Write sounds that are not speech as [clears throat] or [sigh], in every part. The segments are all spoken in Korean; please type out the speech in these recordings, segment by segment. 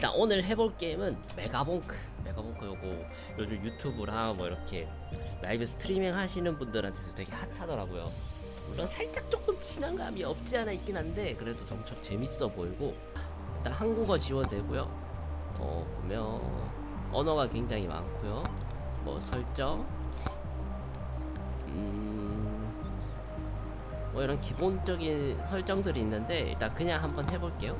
일단 오늘 해볼 게임은 메가봉크. 메가봉크 요거 요즘 유튜브랑 뭐 이렇게 라이브 스트리밍 하시는 분들한테도 되게 핫하더라고요. 물론 살짝 조금 친한감이 없지 않아 있긴 한데 그래도 엄청 재밌어 보이고 일단 한국어 지원되고요. 어 보면 언어가 굉장히 많고요. 뭐 설정 음뭐 이런 기본적인 설정들이 있는데 일단 그냥 한번 해볼게요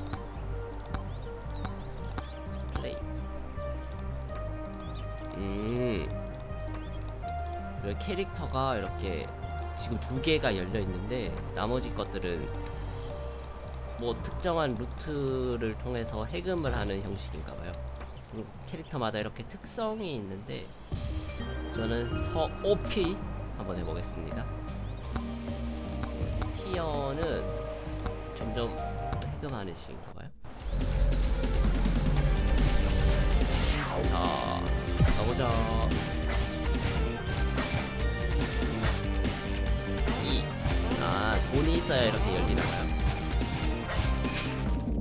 음. 이 캐릭터가 이렇게 지금 두 개가 열려 있는데 나머지 것들은 뭐 특정한 루트를 통해서 해금을 하는 형식인가 봐요. 그리고 캐릭터마다 이렇게 특성이 있는데 저는 서오피 한번 해보겠습니다. 티어는 점점 해금하는 식인가 봐요. 자, 가보자. 이. 아, 돈이 있어야 이렇게 열리나 봐요.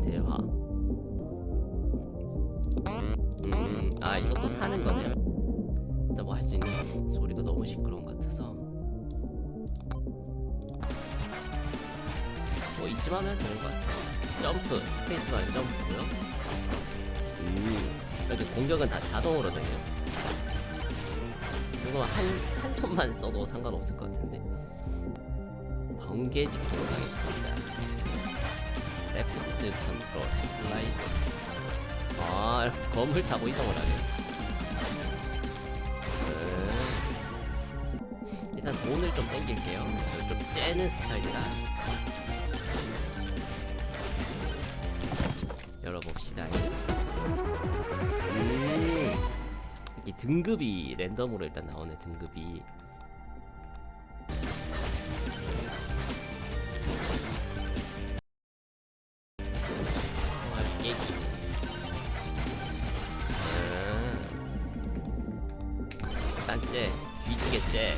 대화. 음, 아, 이것도 사는 거네요. 일단 뭐 할 수 있는 소리가 너무 시끄러운 것 같아서. 뭐 이쯤 하면 되는 것 같습니다. 점프, 스페이스만 점프고요. 음. 이렇게 공격은 다 자동으로 되네요. 이거 한, 한 손만 써도 상관없을 것 같은데. 번개 직도로 가겠습니다. 레프트 컨트롤, 슬라이드. 아, 검을 타고 이동을 하네. 음. 일단 돈을 좀 땡길게요. 저좀 째는 스타일이라. 열어봅시다. 음. 등급이 랜덤으로 일단 나오네 등급이. 아, 깨기. 음. 일단 째 뒤지게 째.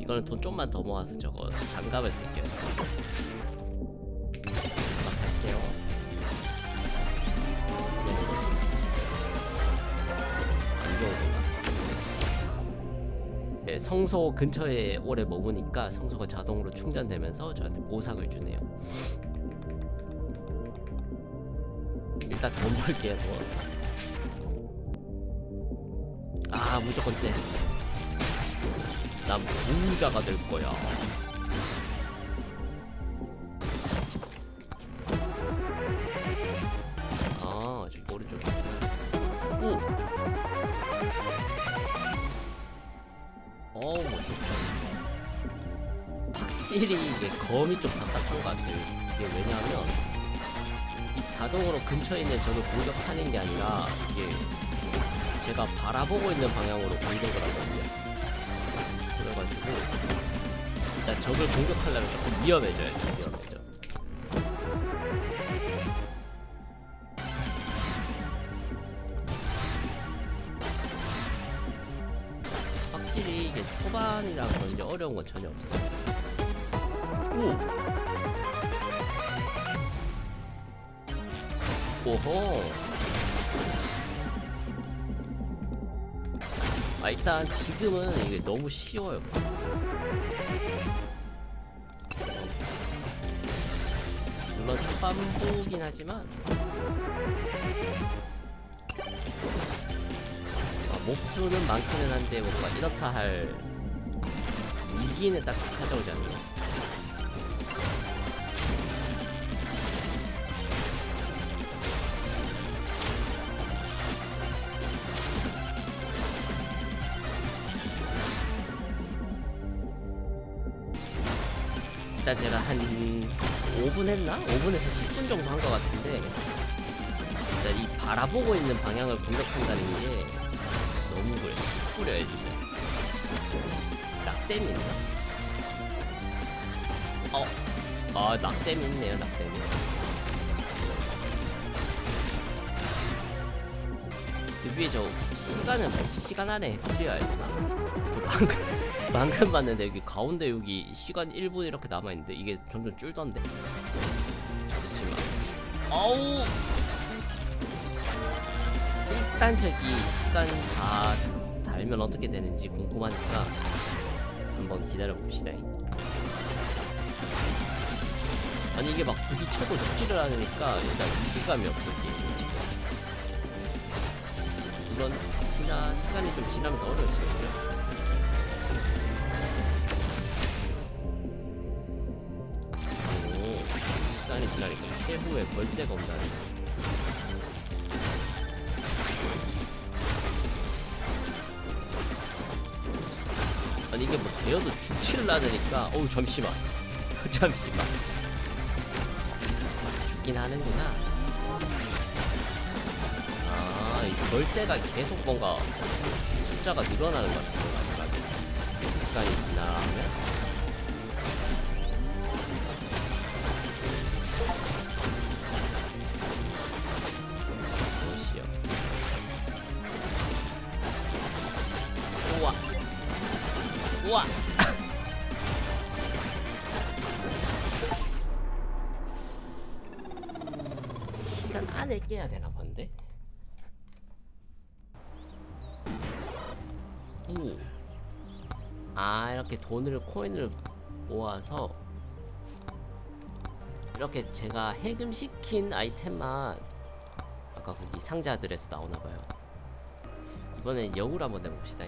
이거는 돈 좀만 더 모아서 저거 장갑을 살게요 건가? 네, 성소 근처에 오래 머무니까 성소가 자동으로 충전되면서 저한테 보상을 주네요. 일단 돈 벌게요, 돈. 아, 무조건 쟤. 난 부자가 될 거야. 확실히 이게 검이 좀 답답한 것 같아요. 이게 왜냐하면 이 자동으로 근처에 있는 적을 공격하는 게 아니라 이게 제가 바라보고 있는 방향으로 공격을 하거든요. 그래가지고 일단 적을 공격하려면 조금 위험해져요 위험해져 확실히 이게 초반이라 그런지 어려운 건 전혀 없어요. 오. 오호. 아 일단 지금은 이게 너무 쉬워요. 물론 초반부긴 하지만 아, 몹수는 많기는 한데 뭔가 이렇다 할 위기는 딱 찾아오지 않나 일단 제가 한 5분 했나? 5분에서 10분 정도 한 것 같은데 진짜 이 바라보고 있는 방향을 공격한다는 게 너무 그래 시뿌려야 진짜 낙댐이 있나? 어? 아 낙댐이 있네요 낙댐이 그 위에 저 시간은 뭐지? 시간 안에 해야 되나? 저 방금 방금 봤는데 여기 가운데 여기 시간 1분 이렇게 남아있는데 이게 점점 줄던데. 잠시만. 어우! 일단 저기 시간 다 달면 어떻게 되는지 궁금하니까 한번 기다려 봅시다. 아니 이게 막 부딪혀도 죽지를 않으니까 일단 위기감이 없어 지금. 물론 지나 시간이 좀 지나면 더 어려워지겠죠 시간이 지나니까 최후의 벌떼가 온다는 거. 아니 이게 뭐 되어도 죽지를 않으니까 어우 잠시만. [laughs] 잠시만. 죽긴 하는구나. 아이 벌떼가 계속 뭔가 숫자가 늘어나는 것 같아요 마지막에. 시간이 지나면 우와. 시간 안에 깨야 되나 본데? 오. 아 이렇게 돈을 코인을 모아서 이렇게 제가 해금시킨 아이템만 아까 거기 상자들에서 나오나봐요. 이번엔 영으로 한번 내봅시다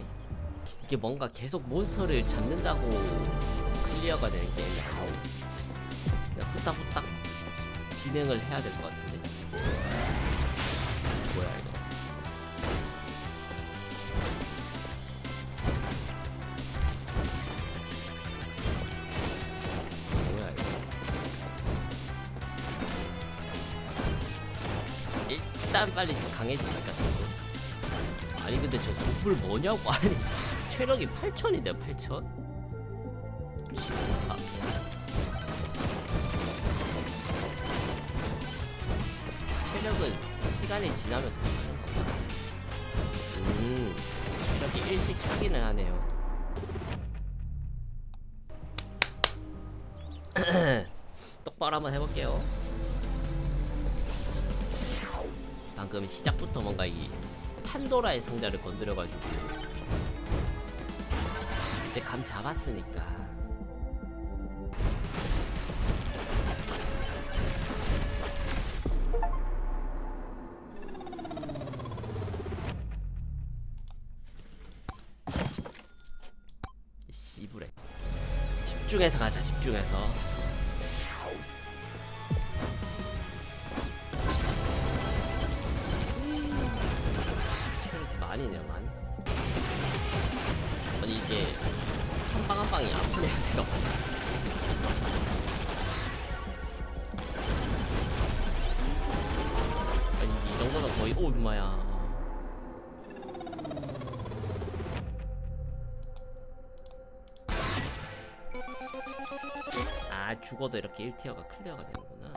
이게 뭔가 계속 몬스터를 잡는다고 클리어가 되는 게임이 아우. 그냥 후딱후딱 진행을 해야 될 것 같은데. 뭐야 이거. 뭐야 이거. 일단 빨리 강해지니까 아니 근데 저 독불 뭐냐고. 아니 체력이 8천인데요 8천? 아. 체력은 시간이 지나면서 차는 건가? 음 체력이 일씩 차기는 하네요 [clears throat] 똑바로 한번 해볼게요 방금 시작부터 뭔가 이 판도라의 상자를 건드려가지고 이제 감 잡았으니까. 씨부레. 집중해서 가자 집중해서 거의 오 엄마야. 아 죽어도 이렇게 1티어가 클리어가 되는구나.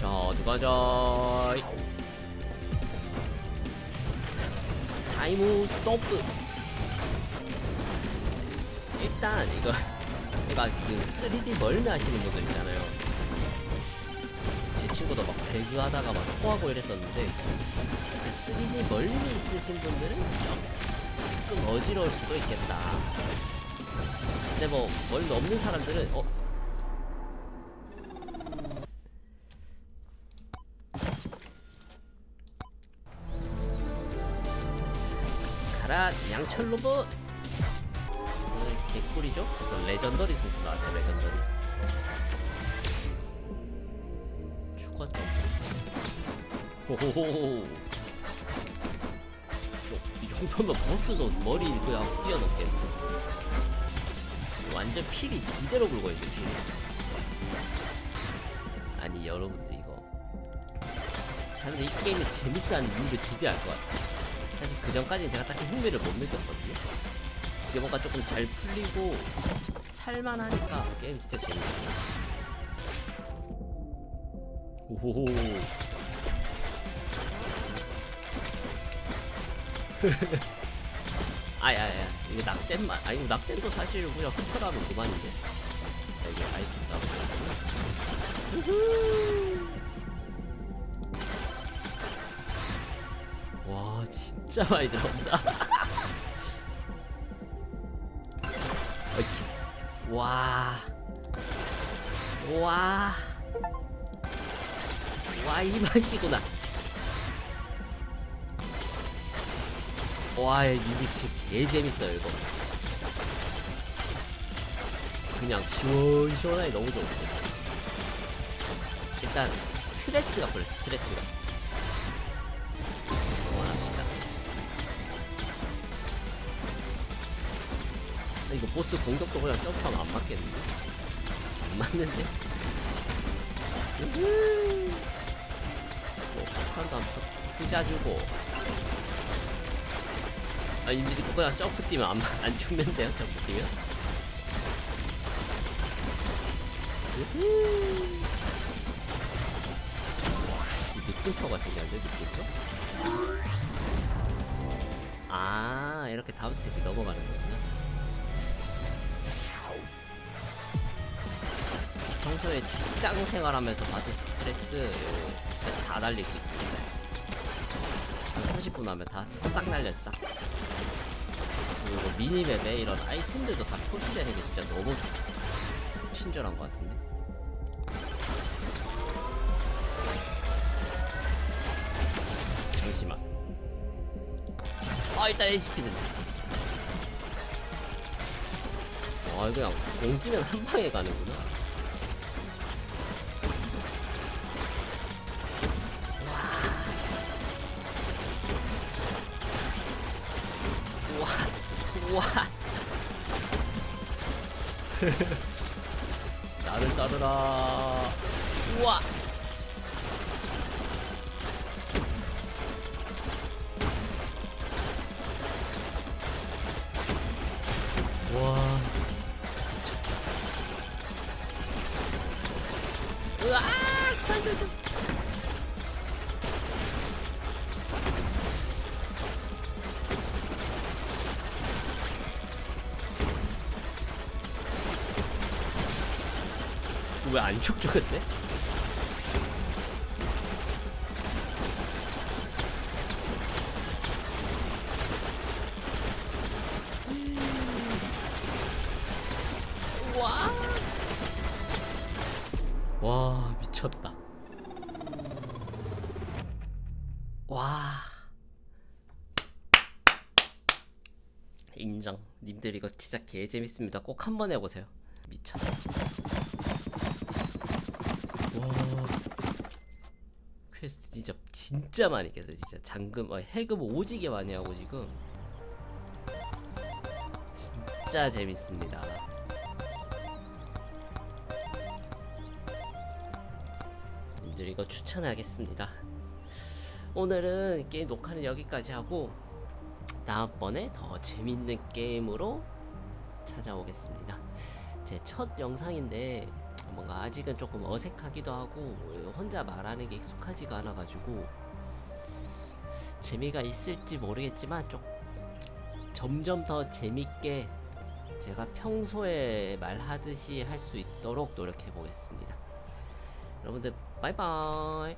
자 어디 가자 타이무 스토프 일단 이거 제가 그 3D 멀미 하시는 분들 있잖아요. 제 친구도 막 배그 하다가 막 토하고 이랬었는데 그 3D 멀미 있으신 분들은 조금 어지러울 수도 있겠다. 근데 뭐 멀미 없는 사람들은 어? 가라 양철 로봇! 오늘 개꿀이죠? 그래서 레전더리 선수 나왔죠 레전더리 호호호호 저- 이 정도면 보스도 머리 그냥 뛰어넘겠네 완전 필이 이대로 굴고 있네 필이 아니 여러분들 이거 사실 이 게임이 재밌어하는 이유를 알것 같아 사실 그 전까지는 제가 딱히 흥미를 못 느꼈거든요. 이게 뭔가 조금 잘 풀리고 살만하니까 게임 진짜 재밌어요. 오호. [laughs] 아야야 이거 낙댐만 아 이거 낙댐도 사실 그냥 흡혈하면 그만인데. 여기 아이템 따고 와 진짜 많이 들어온다. [laughs] 와. 와. 와, 이 맛이구나. 와, 이거 진짜 개 재밌어요, 이거. 그냥 시원시원하게 너무 좋아. 일단, 스트레스가 별로 스트레스가. 그만합시다. 이거 보스 공격도 그냥 점프하면 안 맞겠는데? 안 맞는데? 우후. 뭐, 폭탄도 한번 투자주고. 아, 이거 그냥 점프 뛰면 안, 맞- 안 죽는데요, 점프 뛰면? 이 느낌표가 신기한데, 느낌표? 아, 이렇게 다음 스테이지 넘어가는 거구나. 평소에 직장 생활하면서 받은 스트레스 진짜 다 날릴 수 있습니다. 한 30분 하면 다싹 싹. 그리고 미니맵에 이런 아이템들도 다 표시되는 게 진짜 너무 친절한 것 같은데. 잠시만. 아 일단 HP는. 와 그냥 공기는 한 방에 가는구나. 우와 [laughs] 나를 따르라 왜 안 죽죠 근데? 와. 와 미쳤다. 와. 인정. 님들 이거 진짜 개 재밌습니다. 꼭 한번 해보세요. 미쳤다. 퀘스트 진짜 진짜 많이 깼어요. 진짜 잠금, 어, 해금 오지게 많이 하고 지금 진짜 재밌습니다. 님들 이거 추천하겠습니다. 오늘은 게임 녹화는 여기까지 하고 다음번에 더 재밌는 게임으로 찾아오겠습니다. 제 첫 영상인데 뭔가 아직은 조금 어색하기도 하고 혼자 말하는 게 익숙하지가 않아가지고 재미가 있을지 모르겠지만 좀 점점 더 재밌게 제가 평소에 말하듯이 할 수 있도록 노력해 보겠습니다. 여러분들 바이바이.